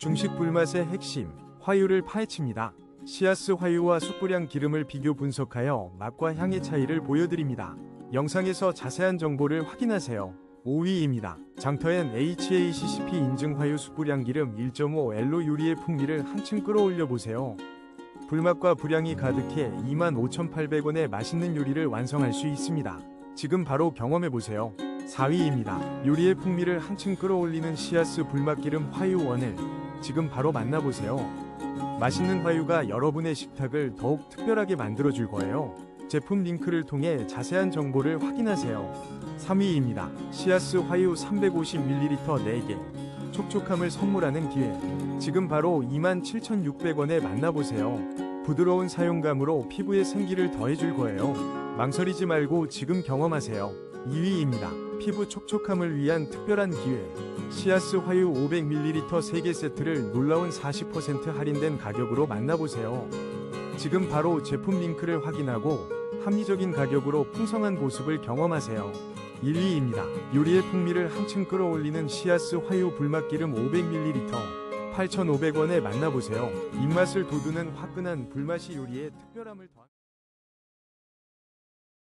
중식 불맛의 핵심, 화유를 파헤칩니다. 시아스 화유와 숯불향 기름을 비교 분석하여 맛과 향의 차이를 보여드립니다. 영상에서 자세한 정보를 확인하세요. 5위입니다. 장터엔 HACCP 인증 화유 숯불향 기름 1.5L로 요리의 풍미를 한층 끌어올려 보세요. 불맛과 불향이 가득해 25,800원의 맛있는 요리를 완성할 수 있습니다. 지금 바로 경험해 보세요. 4위입니다. 요리의 풍미를 한층 끌어올리는 시아스 불맛기름 화유원을 지금 바로 만나보세요. 맛있는 화유가 여러분의 식탁을 더욱 특별하게 만들어줄 거예요. 제품 링크를 통해 자세한 정보를 확인하세요. 3위입니다. 시아스 화유 350ml 4개. 촉촉함을 선물하는 기회. 지금 바로 27,600원에 만나보세요. 부드러운 사용감으로 피부에 생기를 더해줄 거예요. 망설이지 말고 지금 경험하세요. 2위입니다. 피부 촉촉함을 위한 특별한 기회. 시아스 화유 500ml 3개 세트를 놀라운 40% 할인된 가격으로 만나보세요. 지금 바로 제품 링크를 확인하고 합리적인 가격으로 풍성한 보습을 경험하세요. 1위입니다. 요리의 풍미를 한층 끌어올리는 시아스 화유 불맛기름 500ml 8,500원에 만나보세요. 입맛을 돋우는 화끈한 불맛이 요리에 특별함을 더한